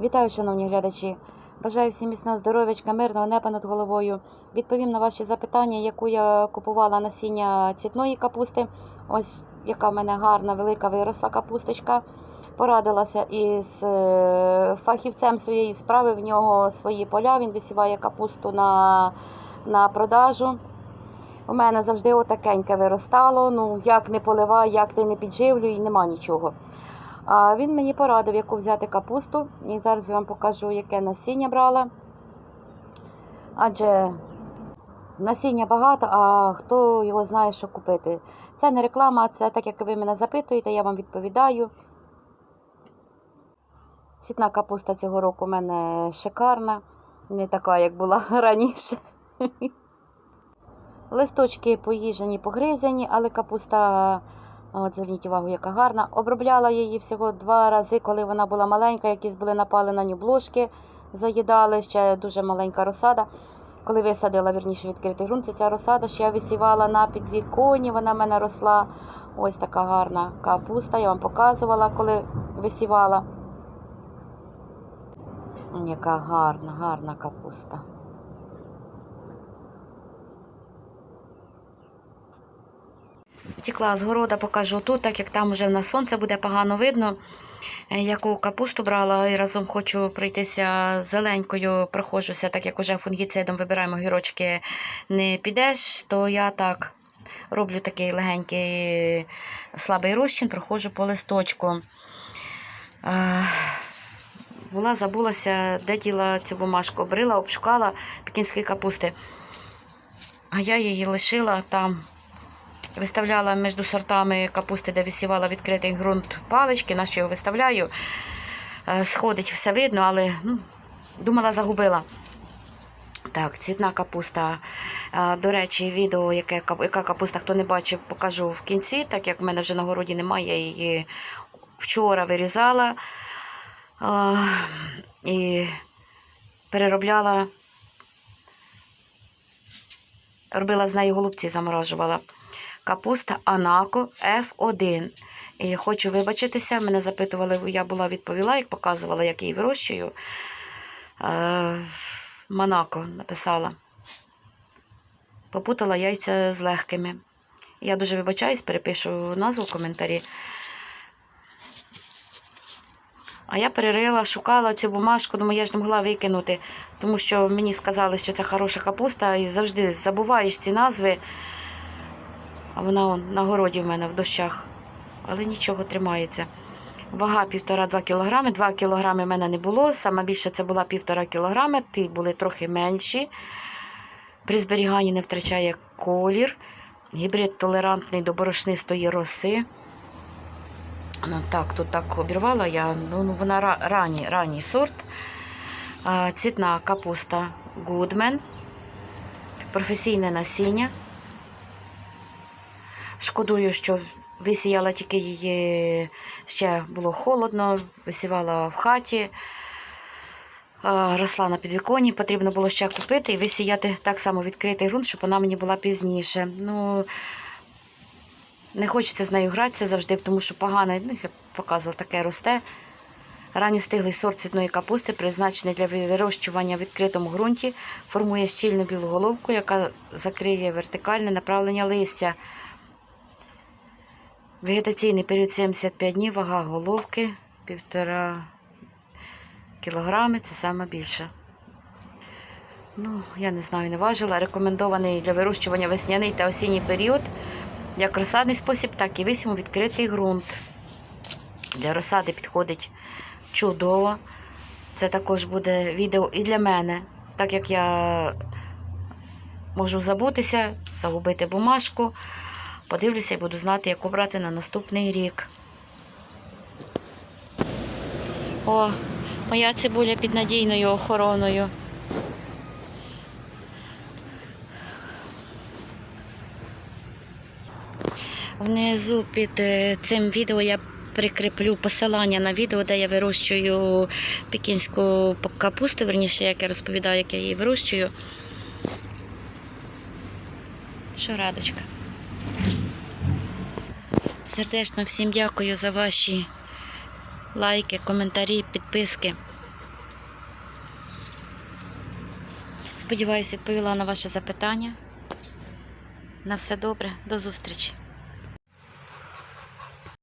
Вітаю, шановні глядачі! Бажаю всім міцного здоров'ячка, мирного неба над головою. Відповім на ваші запитання, яку я купувала насіння цвітної капусти. Ось яка в мене гарна, велика виросла капусточка. Порадилася із е, фахівцем своєї справи. В нього свої поля. Він висіває капусту на, на продажу. У мене завжди отакеньке виростало. Ну, як не поливай, як ти не підживлюй, нема нічого. Він мені порадив, яку взяти капусту. І зараз я вам покажу, яке насіння брала. Адже насіння багато, а хто його знає, що купити. Це не реклама, це так, як ви мене запитуєте, я вам відповідаю. Цвітна капуста цього року у мене шикарна, не така, як була раніше. Листочки поїжджені, погризані, але капуста, от зверніть увагу, яка гарна. Обробляла її всього два рази, коли вона була маленька, якісь були напали на ню блошки, заїдали, ще дуже маленька розсада. Коли висадила вірніше відкритий ґрунт, це ця розсада, що я висівала на підвіконі, вона в мене росла. Ось така гарна капуста. Я вам показувала, коли висівала. Яка гарна, гарна капуста. Втекла з покажу тут, так як там вже в нас сонце буде погано видно. Е, Яку капусту брала і разом хочу пройтися зеленькою, проходжуся, так як уже фунгіцидом вибираємо гірочки, не підеш, то я так роблю такий легенький слабий розчин, проходжу по листочку. Е, Була, забулася, де діла цю бумажку, обрила, обшукала пекінської капусти. А я її лишила там. Виставляла між сортами капусти, де висівала відкритий ґрунт палички, на що його виставляю. Е, Сходить, все видно, але ну, думала, загубила. Так, цвітна капуста. Е, До речі, відео, яке, яка капуста, хто не бачив, покажу в кінці, так як в мене вже на городі немає, я її вчора вирізала е, і переробляла, робила з нею голубці, заморожувала капуста Анако F1. І хочу вибачитися, мене запитували, я була відповіла, як показувала, як її вирощую. Е, Монако написала. Попутала яйця з легкими. Я дуже вибачаюсь, перепишу назву в коментарі. А я перерила, шукала цю бумажку, думаю, я ж не могла викинути, тому що мені сказали, що це хороша капуста, і завжди забуваєш ці назви. А вона он, на городі в мене в дощах. Але нічого тримається. Вага 1,5-2 кг. 2 кг в мене не було. Саме більше це була 1,5 кг. Ті були трохи менші. При зберіганні не втрачає колір. Гібрид толерантний до борошнистої роси. Ну, так, тут так обірвала я. Ну, ну, вона ранній, ранній сорт. Цвітна капуста Goodman. Професійне насіння. Шкодую, що висіяла тільки її, ще було холодно, висівала в хаті, росла на підвіконні, потрібно було ще купити і висіяти так само відкритий ґрунт, щоб вона мені була пізніше. Ну, не хочеться з нею гратися завжди, тому що погане, ну, я показувала, таке росте. Ранньостиглий сорт цвітної капусти, призначений для вирощування в відкритому ґрунті, формує щільну білу головку, яка закриє вертикальне направлення листя. Вегетаційний період 75 днів, вага головки 1,5 кілограми, це саме більше. Ну, я не знаю, не важила. Рекомендований для вирощування весняний та осінній період, як розсадний спосіб, так і висім відкритий ґрунт. Для розсади підходить чудово. Це також буде відео і для мене, так як я можу забутися, загубити бумажку. Подивлюся і буду знати, як обрати на наступний рік. О, моя цибуля під надійною охороною. Внизу під е, цим відео я прикріплю посилання на відео, де я вирощую пекінську капусту, верніше, як я розповідаю, як я її вирощую. Що радочка? Сердечно всім дякую за ваші лайки, коментарі, підписки. Сподіваюсь, відповіла на ваше запитання. На все добре, до зустрічі!